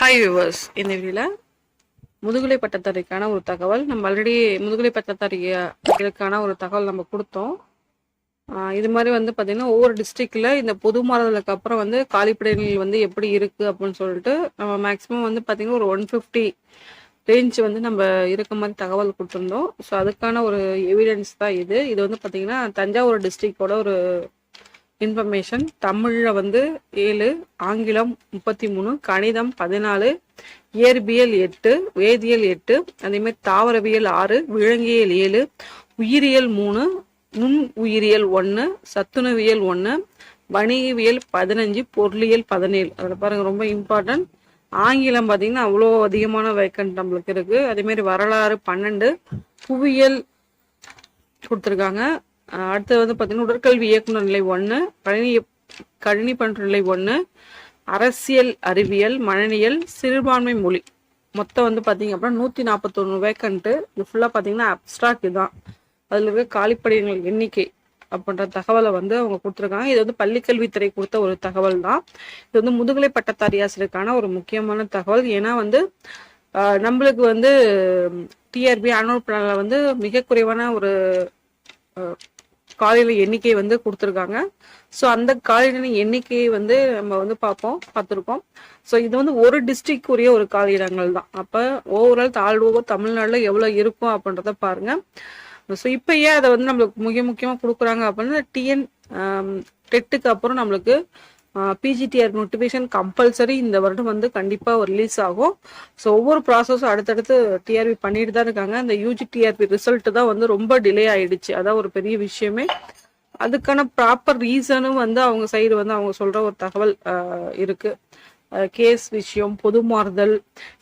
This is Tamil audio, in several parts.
ஹாய் வியூவர்ஸ் இந்த வீடியோவில் முதுகலை பட்டதாரிக்கான ஒரு தகவல். நம்ம ஆல்ரெடி முதுகலை பட்டத்தாரிக்கான ஒரு தகவல் நம்ம கொடுத்தோம். இது மாதிரி வந்து பார்த்தீங்கன்னா ஒவ்வொரு டிஸ்ட்ரிக்டில் இந்த பொது மாறுதலுக்கு அப்புறம் வந்து காலிப்படைகள் வந்து எப்படி இருக்குது அப்படின்னு சொல்லிட்டு நம்ம மேக்ஸிமம் வந்து பார்த்தீங்கன்னா ஒரு ஒன் ஃபிஃப்டி ரேஞ்ச் வந்து நம்ம இருக்க மாதிரி தகவல் கொடுத்துருந்தோம். ஸோ அதுக்கான ஒரு எவிடன்ஸ் தான் இது. இது வந்து பார்த்தீங்கன்னா தஞ்சாவூர் டிஸ்ட்ரிக்டோட ஒரு இன்ஃபர்மேஷன் தமிழில் வந்து ஏழு ஆங்கிலம் முப்பத்தி மூணு கணிதம் பதினாலு இயற்பியல் எட்டு வேதியியல் எட்டு அதேமாதிரி தாவரவியல் ஆறு விலங்கியல் ஏழு உயிரியல் மூணு நுண் உயிரியல் ஒன்று சத்துணவியல் ஒன்று வணிகவியல் பதினஞ்சு பொருளியல் பதினேழு. அதில் பாருங்கள் ரொம்ப இம்பார்ட்டன்ட் ஆங்கிலம் பார்த்தீங்கன்னா அவ்வளோ அதிகமான வேக்கன்ட் நம்மளுக்கு இருக்குது அதேமாரி வரலாறு பன்னெண்டு புவியியல் கொடுத்துருக்காங்க. அடுத்து வந்து பார்த்தீங்கன்னா உடற்கல்வி இயக்குனர் நிலை ஒன்று கணினி கணினி பண்ற நிலை ஒன்று அரசியல் அறிவியல் மனநியல் சிறுபான்மை மொழி. மொத்தம் வந்து பார்த்தீங்க அப்படின்னா நூற்றி நாற்பத்தொன்று வேக்கண்ட்டு இது ஃபுல்லாக பார்த்தீங்கன்னா அப்ஸ்ட்ராக்ட் இதுதான் அதில் இருக்க காலிப்படையினர் எண்ணிக்கை அப்படின்ற தகவலை வந்து அவங்க கொடுத்துருக்காங்க. இது வந்து பள்ளிக்கல்வித்துறை கொடுத்த ஒரு தகவல் தான். இது வந்து முதுகலை பட்டதாரி ஆசிரியருக்கான ஒரு முக்கியமான தகவல். ஏன்னா வந்து நம்மளுக்கு வந்து டிஆர்பி அனுவல் பிளானில் வந்து மிக குறைவான ஒரு காலையில எண்ணிக்கை வந்து கொடுத்துருக்காங்க. ஸோ அந்த காலியிட எண்ணிக்கையை வந்து நம்ம வந்து பார்ப்போம் பார்த்துருக்கோம். ஸோ இது வந்து ஒரு டிஸ்ட்ரிக்ட் உரிய ஒரு காலியிடங்கள் தான். அப்போ ஓவரால் தாழ்வோ தமிழ்நாட்டில் எவ்வளோ இருக்கும் அப்படின்றத பாருங்க. ஸோ இப்போ ஏன் அதை வந்து நம்மளுக்கு முக்கிய முக்கியமாக கொடுக்குறாங்க அப்படின்னா டிஎன் டெட்டுக்கு அப்புறம் நம்மளுக்கு பிஜிடிஆர் நோட்டிஃபிகேஷன் கம்பல்சரி இந்த வருடம் வந்து கண்டிப்பாக ரிலீஸ் ஆகும். ஸோ ஒவ்வொரு ப்ராசஸும் அடுத்தடுத்து டிஆர்பி பண்ணிட்டு தான் இருக்காங்க. இந்த யூஜி டிஆர்பி ரிசல்ட் தான் வந்து ரொம்ப டிலே ஆயிடுச்சு. அதான் ஒரு பெரிய விஷயமே. அதுக்கான ப்ராப்பர் ரீசனும் வந்து அவங்க சைடு வந்து அவங்க சொல்ற ஒரு தகவல் ஆஹ், இருக்கு. கேஸ் விஷயம் பொது மாறுதல்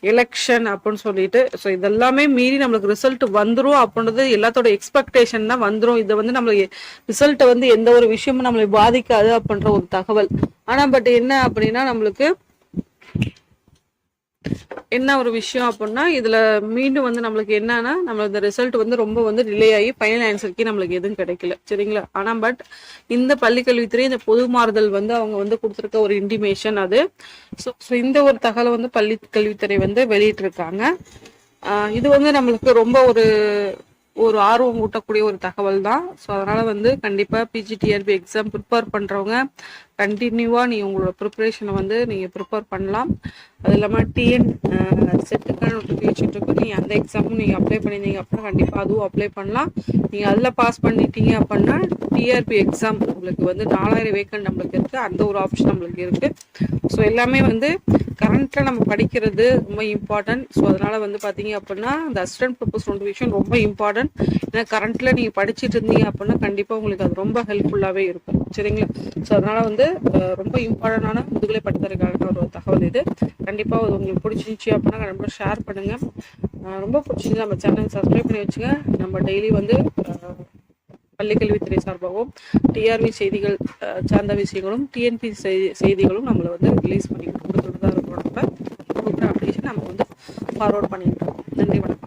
எலெக்ஷன் அப்படின்னு சொல்லிட்டு ஸோ இதெல்லாமே மீறி நம்மளுக்கு ரிசல்ட் வந்துடும் அப்படின்றது எல்லாத்தோட எக்ஸ்பெக்டேஷன் தான் வந்துடும் இதை வந்து நம்மளுக்கு ரிசல்ட்டை வந்து எந்த ஒரு விஷயமும் நம்மளை பாதிக்காது அப்படின்ற ஒரு தகவல். ஆனால் பட் என்ன அப்படின்னா நம்மளுக்கு என்ன ஒரு விஷயம் அப்படின்னா இதில் மீண்டும் வந்து நம்மளுக்கு என்னன்னா நம்ம இந்த ரிசல்ட் வந்து ரொம்ப வந்து டிலே ஆகி ஃபைனல் ஆன்சருக்கே நம்மளுக்கு எதுவும் கிடைக்கல. சரிங்களா? ஆனால் பட் இந்த பள்ளிக்கல்வித்துறை இந்த பொது மாறுதல் வந்து அவங்க வந்து கொடுத்துருக்க ஒரு இன்டிமேஷன் அது. ஸோ இந்த ஒரு தகவலை வந்து பள்ளி கல்வித்துறை வந்து வெளியிட்டிருக்காங்க. இது வந்து நம்மளுக்கு ரொம்ப ஒரு ஒரு ஆர்வம் ஊட்டக்கூடிய ஒரு தகவல் தான் ஸோ அதனால வந்து கண்டிப்பாக பிஜிடிஆர்பி எக்ஸாம் ப்ரிப்பேர் பண்ணுறவங்க கண்டினியூவாக நீ உங்களோட ப்ரிப்பரேஷனை வந்து நீங்கள் ப்ரிப்பேர் பண்ணலாம். அது இல்லாமல் டிஎன் செட்டுக்கான நோட்டிஃபிகேஷன் இருக்கு. அந்த எக்ஸாமும் நீங்கள் அப்ளை பண்ணியிருந்தீங்க அப்படின்னா கண்டிப்பாக அதுவும் அப்ளை பண்ணலாம். நீங்கள் அதில் பாஸ் பண்ணிட்டீங்க அப்படின்னா டிஆர்பி எக்ஸாம் உங்களுக்கு வந்து நாலாயிரம் வேக்கன் நம்மளுக்கு இருக்குது அந்த ஒரு ஆப்ஷன் நம்மளுக்கு இருக்குது ஸோ எல்லாமே வந்து கரண்ட்டில் நம்ம படிக்கிறது ரொம்ப இம்பார்ட்டன்ட் ஸோ அதனால் வந்து பார்த்தீங்க அப்படின்னா இந்த அசிஸ்டன்ட் ப்ரொபோஸ் நோட்டிஃபிகேஷன் ரொம்ப இம்பார்ட்டன்ட் ஏன்னா கரண்ட்டில் நீங்கள் படிச்சுட்டு இருந்தீங்க அப்படின்னா கண்டிப்பாக உங்களுக்கு அது ரொம்ப ஹெல்ப்ஃபுல்லாகவே இருக்கும். சரிங்களா? ஸோ அதனால் வந்து ரொம்ப இம்பார்ட்டண்டான முதுகலை பட்டதற்கான ஒரு தகவல் இது. கண்டிப்பாக அது உங்களுக்கு பிடிச்சிருந்துச்சி அப்படின்னா கண்டிப்பாக ஷேர் பண்ணுங்கள் ரொம்ப பிடிச்சிருந்து நம்ம சேனல் சப்ஸ்கிரைப் பண்ணி வச்சுங்க. நம்ம டெய்லி வந்து பள்ளிக்கல்வித்துறை சார்பாகவும் டிஆர்பி செய்திகள் சார்ந்த விஷயங்களும் டிஎன்பி செய்திகளும் நம்மளை வந்து ரிலீஸ் பண்ணி கொடுத்துருவோம் தான் இருக்கிறோம் ப்ரோக்ராம் அப்ளிகேஷன் நம்ம வந்து ஃபார்வர்ட் பண்ணிட்டு இருக்கோம். நன்றி வணக்கம்.